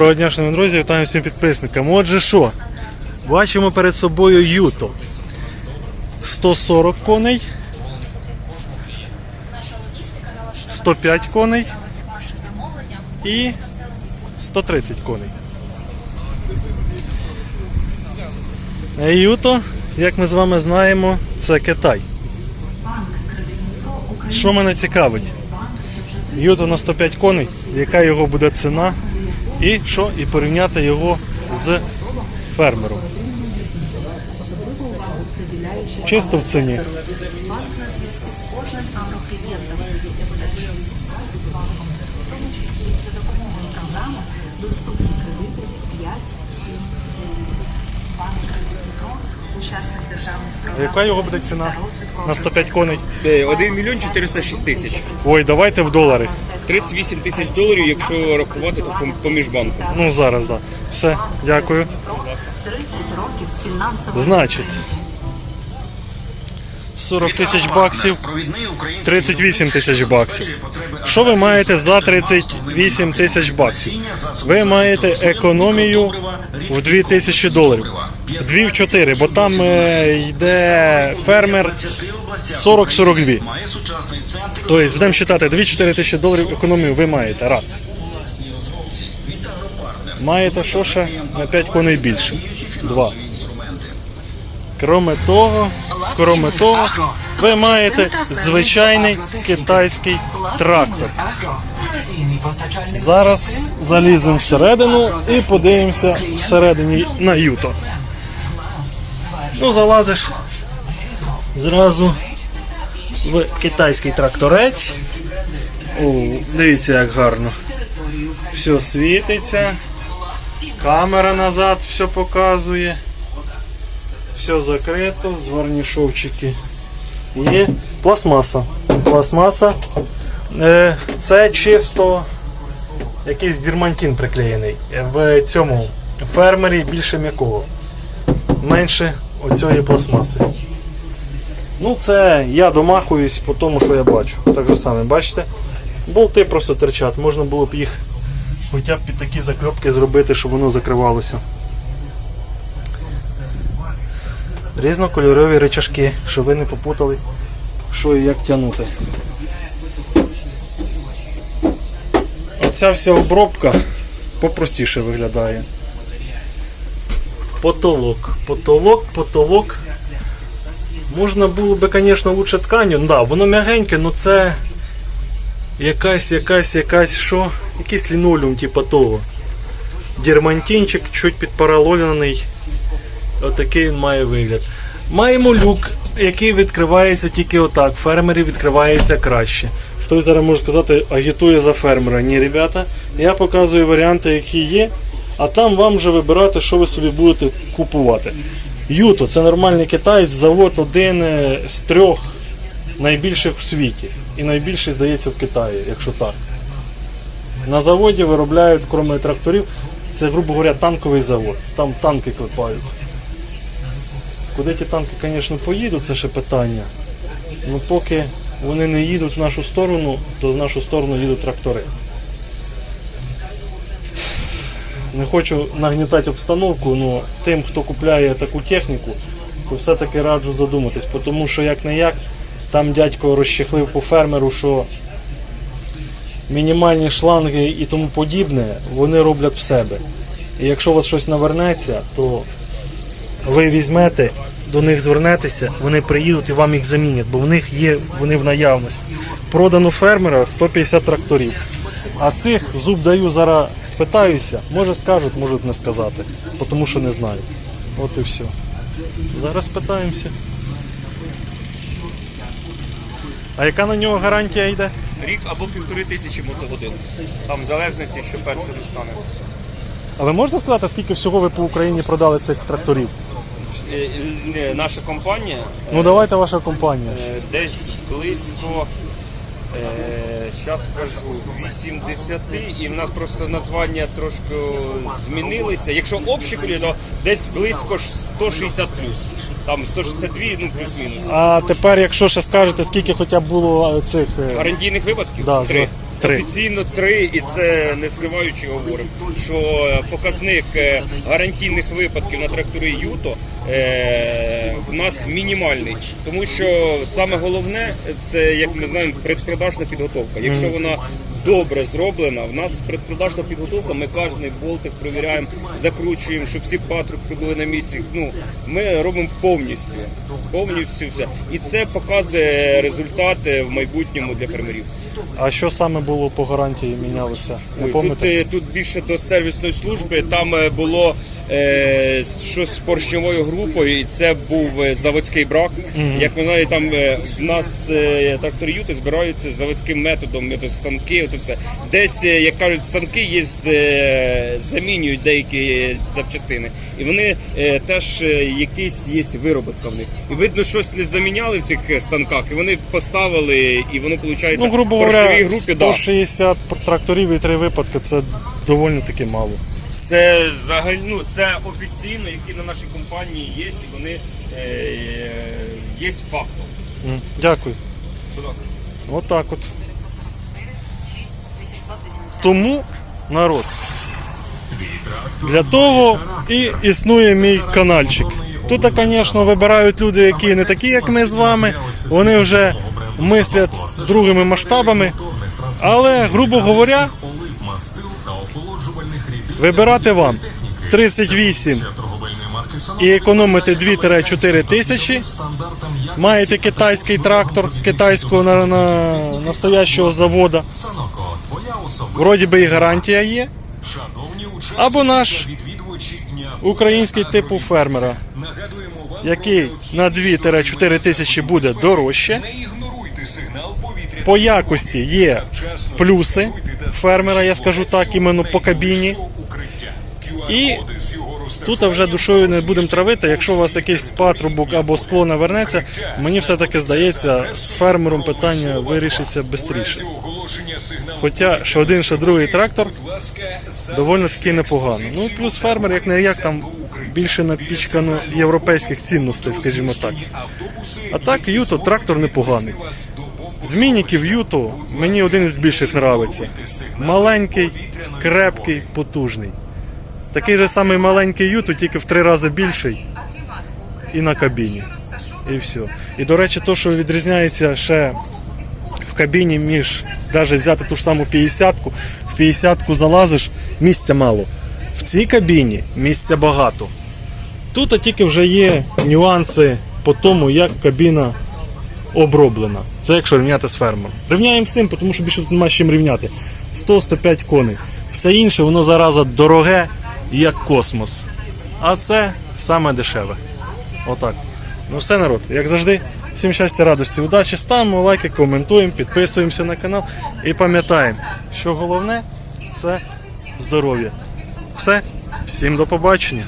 Доброго дня, шановні друзі, вітаю всім підписникам. Отже, що? Бачимо перед собою Юто. 140 коней. 105 коней і 130 коней. Е, Юто, як ми з вами знаємо, це Китай. Що мене цікавить? Юто на 105 коней, яка його буде ціна, і що? І порівняти його з фермером. Чисто в ціні. Банк на зв'язку з кожним банком, тому числі за допомогою програми доступні кредити 5, 7, 9. Банк «Кредитний фронт» – учасник державних програм Яка його буде ціна на 105 коней? 1 мільйон 406 тисяч. Ой, давайте в долари. 38 тисяч доларів, якщо рахувати, то пом- поміж банком. Ну зараз, так. Да. Все, дякую. 30 років фінансової Значить, 40 тисяч баксів, 38 тисяч баксів. Що ви маєте за 38 тисяч баксів? Ви маєте економію в 2 тисячі доларів. 2 в 4, бо там е, йде фермер 40-42. Тобто будемо вважати, 2-4 тисячі доларів економію ви маєте. Раз. Маєте що ще на 5 коней більше. Два. Кроме того, кроме того, ви маєте звичайний китайський трактор. Зараз заліземо всередину і подивимося всередині на Юто. Ну, залазиш зразу в китайський тракторець. О, дивіться, як гарно. Все світиться. Камера назад все показує. Все закрито, зварні шовчики. Є пластмаса. Пластмаса. Е, це чисто якийсь дірмантин приклеєний. В цьому фермері більше м'якого. Менше оцієї пластмаси. Ну, це я домахуюсь по тому, що я бачу. Так же саме, бачите? Болти просто терчать. Можна було б їх хоча б під такі закльопки зробити, щоб воно закривалося. Різнокольорові речашки, щоб ви не попутали, що і як тягнути. Оця вся обробка попростіше виглядає. Потолок. Потолок, потолок. Можна було би, звісно, лучше тканю. Да, воно м'ягеньке, але це якась, якась, якась що? Якийсь лінолеум, типу того. Дірмантинчик, чуть підпаралолений. Отакий він має вигляд. Маємо люк, який відкривається тільки отак. Фермерів відкривається краще. Хтось зараз може сказати, агітує за фермера. Ні, ребята, я показую варіанти, які є, а там вам вже вибирати, що ви собі будете купувати. Юто це нормальний китаєць, завод один е, з трьох найбільших в світі. І найбільший, здається, в Китаї, якщо так. На заводі виробляють, крім тракторів, це, грубо говоря, танковий завод. Там танки клепають. Куди ті танки, звісно, поїдуть, це ще питання. Ну поки вони не їдуть в нашу сторону, то в нашу сторону їдуть трактори. Не хочу нагнітати обстановку, але тим, хто купляє таку техніку, то все-таки раджу задуматись, тому що як не як, там дядько розчехлив по фермеру, що мінімальні шланги і тому подібне, вони роблять в себе. І якщо у вас щось навернеться, то ви візьмете, до них звернетеся, вони приїдуть і вам їх замінять, бо в них є вони в наявності. Продано фермера 150 тракторів. А цих зуб даю зараз спитаюся, може скажуть, можуть не сказати, тому що не знають. От і все. Зараз спитаємося. А яка на нього гарантія йде? Рік або півтори тисячі мотогодин. Там в залежності, що перше не стане. А ви можете сказати, скільки всього ви по Україні продали цих тракторів? Е, е, Наша компанія Ну давайте ваша компанія. е, десь близько. Зараз скажу 80 і в нас просто названня трошки змінилися. Якщо общі кулі, то десь близько ж 160 плюс. Там 162, ну плюс-мінус. А тепер, якщо ще скажете, скільки хоча б було цих. е, Гарантійних випадків Да, три. Три. Офіційно три, і це не скриваючи говоримо, що показник е, гарантійних випадків на тракторі Юто е, в нас мінімальний. Тому що саме головне це, як ми знаємо, предпродажна підготовка. Якщо вона добре зроблена, в нас предпродажна підготовка, ми кожен болтик перевіряємо, закручуємо, щоб всі патрубки були на місці. Ну, ми робимо повністю. Повністю все. І це показує результати в майбутньому для фермерів. А що саме було по гарантії мінялося? Не Ой, Тут, е, тут більше до сервісної служби. Там е, було щось з поршньовою групою, і це був е, заводський брак. Як ви знаєте, там е, в нас е, трактори юти збираються заводським методом, метод станки. От все. Десь, е, як кажуть, станки є з, е, замінюють деякі запчастини. І вони е, теж е, якийсь є вироботка в них. І видно, щось не заміняли в цих е, станках, і вони поставили, і воно виходить Ну, грубо говоря, групі. Да. 160 тракторів і три випадки це доволі таки мало. Це взагалі ну, це офіційно, які на нашій компанії є, і вони е, є фактом. М, Дякую. Будь ласка. Отак от. Тому народ. Для того і існує мій каналчик. Тут, звісно, вибирають люди, які не такі, як ми з вами. Вони вже мислять другими масштабами. Але, грубо говоря, вибирати вам 38 і економити 2-4 тисячі. Маєте китайський трактор з китайського на, на, настоящого завода. Вроді би і гарантія є. Або наш український типу фермера, який на 2-4 тисячі буде дорожче. По якості є плюси фермера, я скажу так, іменно по кабіні. І тут вже душою не будемо травити. Якщо у вас якийсь патрубок або скло навернеться, мені все-таки здається, з фермером питання вирішиться швидше. Хоча що один, що другий трактор доволі таки непогано. Ну плюс фермер, як не як там більше напічкано європейських цінностей, скажімо так. А так, Юто трактор непоганий. З мініків Юто мені один із більших нравиться. Маленький, крепкий, потужний. Такий же самий маленький Юто, тільки в три рази більший. І на кабіні. І все. І до речі, то, що відрізняється ще в кабіні між навіть взяти ту ж саму 50-ку, в 50-ку залазиш, місця мало. В цій кабіні місця багато. Тут тільки вже є нюанси по тому, як кабіна оброблена. Це якщо рівняти з фермером. Рівняємо з тим, тому що більше тут немає з чим рівняти. 100-105 коней. Все інше воно зараза дороге, як космос. А це саме дешеве. Отак. Ну все, народ, як завжди, всім щастя, радості, удачі, ставимо лайки, коментуємо, підписуємося на канал і пам'ятаємо, що головне це здоров'я. Все, всім до побачення.